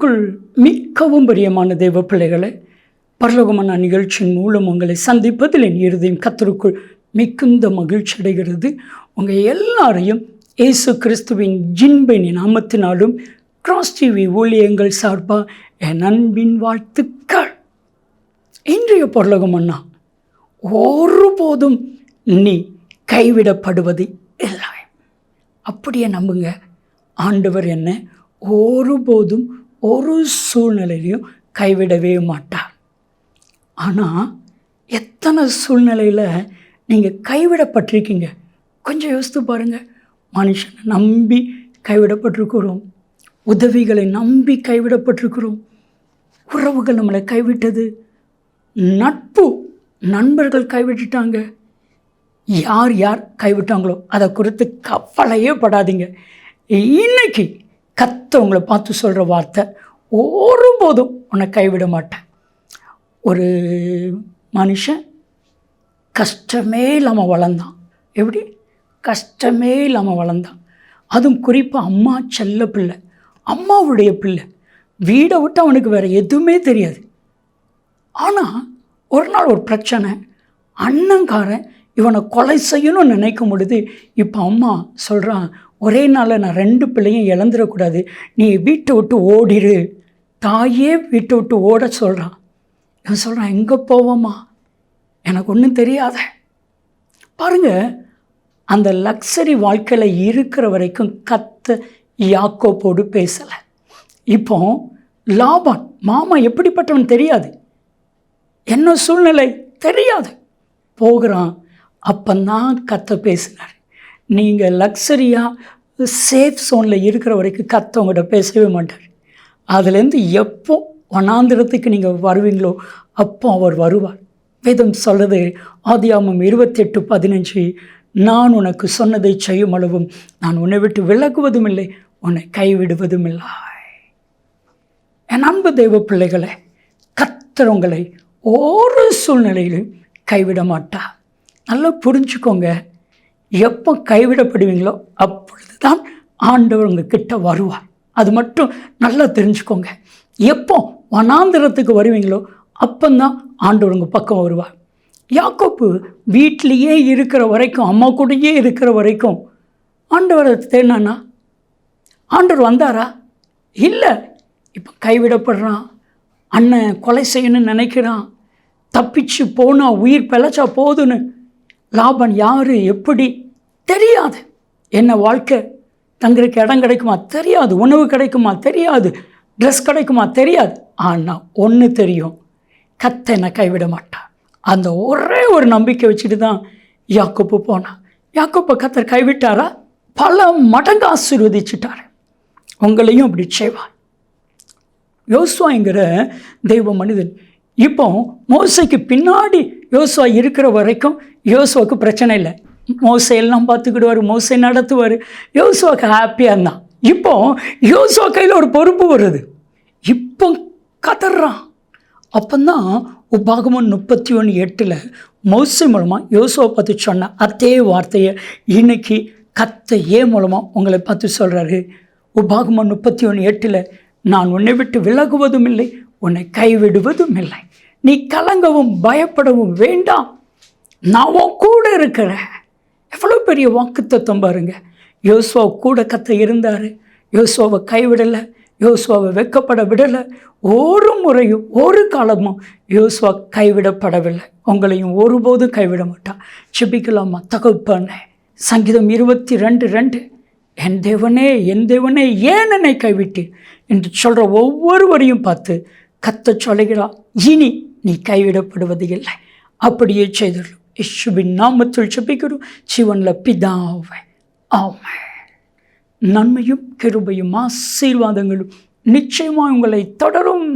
கத்தருக்குள் மிகவும் பிரியமான தெய்வ பிள்ளைகளை பரலோகமான நிகழ்ச்சியின் மூலம் உங்களை சந்திப்பதில் என் இருதயம் கத்தருக்குள் மிகுந்த மகிழ்ச்சி அடைகிறது. உங்கள் எல்லாரையும் இயேசு கிறிஸ்துவின் ஜின்பின் நாமத்தினாலும் கிராஸ் டிவி ஊழியங்கள் சார்பாக என் அன்பின் வாழ்த்துக்கள். இன்றைய பொருளகம் அண்ணா ஒருபோதும் நீ கைவிடப்படுவது இல்லை. அப்படியே நம்புங்க. ஆண்டவர் என்ன ஒருபோதும் ஒரு சூழ்நிலையிலையும் கைவிடவே மாட்டார் ஆனால் எத்தனை சூழ்நிலையில் நீங்கள் கைவிடப்பட்டிருக்கீங்க? கொஞ்சம் யோசித்து பாருங்கள் மனுஷனை நம்பி கைவிடப்பட்டிருக்கிறோம். உதவிகளை நம்பி கைவிடப்பட்டிருக்கிறோம். உறவுகள் நம்மளை கைவிட்டது. நட்பு நண்பர்கள் கைவிட்டுட்டாங்க. யார் யார் கைவிட்டாங்களோ அதை குறித்து கவலையே படாதீங்க. இன்னைக்கு கத்த உங்களை பார்த்து சொல்கிற வார்த்தை ஒருபோதும் உன்னை கைவிட மாட்டேன். ஒரு மனுஷன் கஷ்டமே இல்லாமல் வளர்ந்தான். எப்படி? கஷ்டமே இல்லாமல் வளர்ந்தான். அதுவும் குறிப்பாக அம்மா செல்ல பிள்ளை அம்மாவுடைய பிள்ளை. வீடை விட்டு அவனுக்கு வேறு எதுவுமே தெரியாது. ஆனால் ஒரு நாள் ஒரு பிரச்சனை அண்ணங்காரன் இவனை கொலை செய்யணும்னு நினைக்கும் பொழுது இப்போ அம்மா சொல்கிறான் ஒரே நாளில் நான் ரெண்டு பிள்ளையும் இழந்துடக்கூடாது. நீ வீட்டை விட்டு ஓடிரு. தாயே வீட்டை விட்டு ஓட சொல்கிறான் நான் சொல்கிறான் எங்கே போவோமா? எனக்கு ஒன்றும் தெரியாத. பாருங்கள் அந்த லக்ஸரி வாழ்க்கையில் இருக்கிற வரைக்கும் கத்த யாக்கோப்போடு பேசலை. இப்போ லாபான் மாமா எப்படிப்பட்டவன் தெரியாது. என்ன சூழ்நிலை? தெரியாது. போகிறான். அப்பந்தான் கத்த பேசினார். நீங்கள் லக்ஸரியாக சேஃப் ஜோனில் இருக்கிற வரைக்கும் கத்தவங்ககிட்ட பேசவே மாட்டார். அதுலேருந்து எப்போ வனாந்திரத்துக்கு நீங்கள் வருவீங்களோ அப்போ அவர் வருவார். வேதம் சொல்கிறது ஆதியாமம் இருபத்தெட்டு பதினஞ்சு நான் உனக்கு சொன்னதை செய்யும் அளவும் நான் உன்னை விட்டு விலகுவதும் இல்லை உன்னை கைவிடுவதும் இல்லை. என் அன்பு தெய்வ பிள்ளைகளை கத்துறவங்களை ஒரு சூழ்நிலையிலும் கைவிட மாட்டா நல்லா புரிஞ்சுக்கோங்க எப்போ கைவிடப்படுவீங்களோ அப்பொழுது தான் ஆண்டவர் உங்கள் கிட்ட வருவார். அது மட்டும் நல்லா தெரிஞ்சுக்கோங்க. எப்போ வனாந்திரத்துக்கு வருவீங்களோ அப்போந்தான் ஆண்டவர் உங்கள் பக்கம் வருவார். யாக்கோப்பு வீட்லேயே இருக்கிற வரைக்கும் அம்மா கூடயே இருக்கிற வரைக்கும் ஆண்டவரை தேனானா ஆண்டவர் வந்தாரா? இல்லை இப்போ கைவிடப்படுறான் அண்ணன் கொலை செய்யணும்னு நினைக்கிறான் தப்பிச்சு போனால் உயிர் பிழைச்சா போதுன்னு லாபன் யார் எப்படி? தெரியாது. என்ன வாழ்க்கை? தங்களுக்கு இடம் கிடைக்குமா? தெரியாது. உணவு கிடைக்குமா? தெரியாது. ட்ரெஸ் கிடைக்குமா? தெரியாது. ஆனால் ஒன்று தெரியும். கத்தை என்னை கைவிட மாட்டான் அந்த ஒரே ஒரு நம்பிக்கை வச்சுட்டு தான் யாக்கோப்பு போனான் யாக்கோப்பை கத்தர் கைவிட்டாரா? பல மடங்கு ஆசீர்வதிச்சிட்டார். உங்களையும் அப்படி செய்வார். யோசுவாங்கிற தெய்வ மனிதன் இப்போ மோசைக்கு பின்னாடி யோசுவா இருக்கிற வரைக்கும் யோசுவாவுக்கு பிரச்சனை இல்லை. மோசையெல்லாம் பார்த்துக்கிடுவார் மோசை நடத்துவார். யோசுவாக்கு ஹாப்பியாக இருந்தான். இப்போ யோசுவா கையில் ஒரு பொறுப்பு வருது. இப்போ கதறான். அப்போந்தான் உபாகமம் முப்பத்தி ஒன்று எட்டில் மோசை மூலமாக யோசுவை பார்த்து சொன்ன அதே வார்த்தையை இன்னைக்கு கத்த ஏ மூலமாக உங்களை பார்த்து சொல்கிறாரு உபாகமம் முப்பத்தி ஒன்று எட்டில் நான் உன்னை விட்டு விலகுவதும் இல்லை உன்னை கைவிடுவதும் இல்லை நீ கலங்கவும் பயப்படவும் வேண்டாம். நான் உன் கூட இருக்கிறேன். எவ்வளோ பெரிய வாக்குத்தத்தம் பாருங்க. யோசுவா கூட கத்த இருந்தார். யோசுவாவை கைவிடலை. யோசுவாவை வெக்கப்பட விடலை. ஒரு முறையும் ஒரு காலமும் யோசுவா கைவிடப்படவில்லை. உங்களையும் ஒருபோதும் கைவிட மாட்டான் செபிக்கலாமா தகப்பனே. சங்கீதம் இருபத்தி ரெண்டு ரெண்டு. என் தேவனே என் தேவனே ஏன் என்னை கைவிட்டீர்? என்று சொல்கிற ஒவ்வொருவரையும் பார்த்து கத்த சொல்லுகிறா இனி நீ கைவிடப்படுவது இல்லை அப்படியே செய்துள்ளோம். இஷுவின் நாமத்தில் செபிக்கிறோம் சிவனில் பிதாவை ஆமை நன்மையும் கிருபையும் ஆசீர்வாதங்களும் நிச்சயமாக உங்களை தொடரும்.